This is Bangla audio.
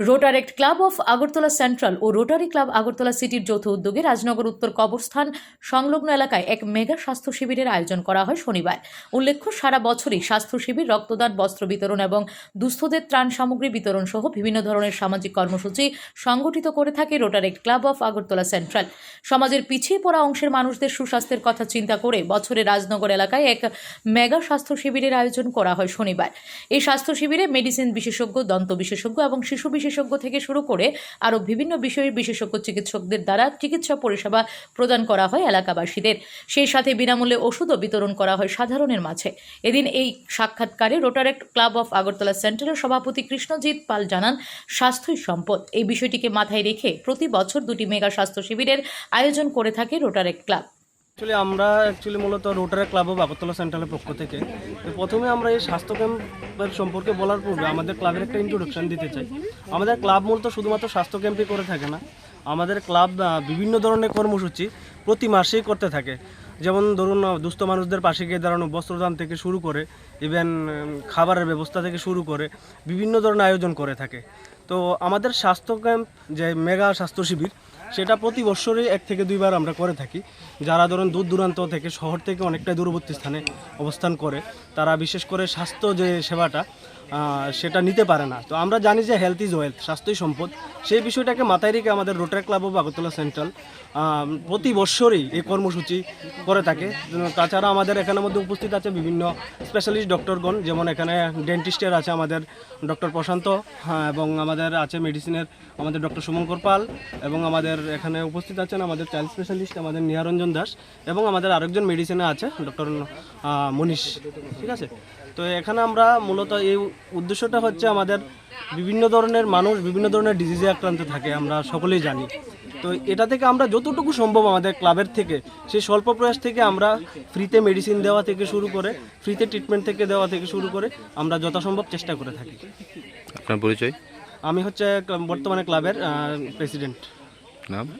Rotaract club of Agartala central O Rotary club Agartala সিটির যৌথ উদ্যোগে রাজনগর উত্তর কবরস্থান সংলগ্ন এলাকায় এক মেগা স্বাস্থ্য শিবিরের আয়োজন করা হয় শনিবার। উল্লেখ্য, সারা বছরই স্বাস্থ্য শিবির, রক্তদান, বস্ত্র বিতরণ এবং দুস্থদের ত্রাণ সামগ্রী বিতরণ সহ বিভিন্ন ধরনের সামাজিক কর্মসূচি সংগঠিত করে থাকে Rotaract club of Agartala central সমাজের পিছিয়ে পড়া অংশের মানুষদের সুস্বাস্থ্যের কথা চিন্তা করে বছরে রাজনগর এলাকায় এক মেগা স্বাস্থ্য শিবিরের আয়োজন করা হয় শনিবার। এই স্বাস্থ্য শিবিরে মেডিসিন বিশেষজ্ঞ, দন্ত বিশেষজ্ঞ এবং শিশু বিশেষজ্ঞ থেকে শুরু করে আরও বিভিন্ন বিষয়ের বিশেষজ্ঞ চিকিৎসকদের দ্বারা চিকিৎসা পরিষেবা প্রদান করা হয় এলাকাবাসীদের। সেই সাথে বিনামূল্যে ওষুধও বিতরণ করা হয় সাধারণের মাঝে। এদিন এই সাক্ষাৎকারে রোটারেক্ট ক্লাব অফ আগরতলা সেন্টারের সভাপতি কৃষ্ণজিৎ পাল জানান স্বাস্থ্যই সম্পদ এই বিষয়টিকে মাথায় রেখে প্রতি বছর দুটি মেগা স্বাস্থ্য শিবিরের আয়োজন করে থাকে রোটারেক্ট ক্লাব। অ্যাকচুয়ালি আমরা অ্যাকচুয়ালি মূলত রোটারি ক্লাব অফ আগরতলা সেন্ট্রালের পক্ষ থেকে। প্রথমে আমরা এই স্বাস্থ্য ক্যাম্পের সম্পর্কে বলার পূর্বে আমাদের ক্লাবের একটা ইন্ট্রোডাকশন দিতে চাই। আমাদের ক্লাব মূলত শুধুমাত্র স্বাস্থ্য ক্যাম্পই করে থাকে না, আমাদের ক্লাব বিভিন্ন ধরনের কর্মসূচি প্রতি মাসেই করতে থাকে। যেমন ধরুন দুস্থ মানুষদের পাশে গিয়ে দাঁড়ানো, বস্ত্রদান থেকে শুরু করে ইভেন খাবারের ব্যবস্থা থেকে শুরু করে, বিভিন্ন ধরনের আয়োজন করে থাকে। তো আমাদের স্বাস্থ্য ক্যাম্প যে মেগা স্বাস্থ্য শিবির, সেটা প্রতি বছরই এক থেকে দুইবার আমরা করে থাকি। যারা ধরুন দূর দূরান্ত থেকে, শহর থেকে অনেকটা দূরবর্তী স্থানে অবস্থান করে, তারা বিশেষ করে স্বাস্থ্য যে সেবাটা সেটা নিতে পারে না। তো আমরা জানি যে হেলথ ইজ ওয়েলথ স্বাস্থ্যই সম্পদ। সেই বিষয়টাকে মাথায় রেখে আমাদের Rotary club of Agartala central প্রতি বছরই এই কর্মসূচি করে থাকে। তাছাড়া আমাদের এখানের মধ্যে উপস্থিত আছে বিভিন্ন স্পেশালিস্ট ডক্টরগণ যেমন এখানে ডেন্টিস্টের আছে আমাদের ডক্টর প্রশান্ত হ্যাঁ, এবং আমাদের আছে মেডিসিনের আমাদের ডক্টর সুমঙ্কর পাল এবং আমাদের এখানে উপস্থিত আছেন আমাদের চাইল্ড স্পেশালিস্ট আমাদের নিহারঞ্জন দাস এবং আমাদের আরেকজন মেডিসিনে আছে ডক্টর মনীষ। ঠিক আছে? তো এখানে আমরা মূলত এই উদ্দেশ্যটা হচ্ছে আমাদের বিভিন্ন ধরনের মানুষ বিভিন্ন ধরনের ডিজিজে আক্রান্ত থাকে আমরা সকলেই জানি। তো এটা থেকে আমরা যতটুকু সম্ভব আমাদের ক্লাবের থেকে সেই স্বল্প প্রয়াস থেকে আমরা ফ্রিতে মেডিসিন দেওয়া থেকে শুরু করে ফ্রিতে ট্রিটমেন্ট থেকে দেওয়া থেকে শুরু করে আমরা যথাসম্ভব চেষ্টা করে থাকি। আপনার পরিচয়? আমি হচ্ছে বর্তমানে ক্লাবের প্রেসিডেন্ট নাম?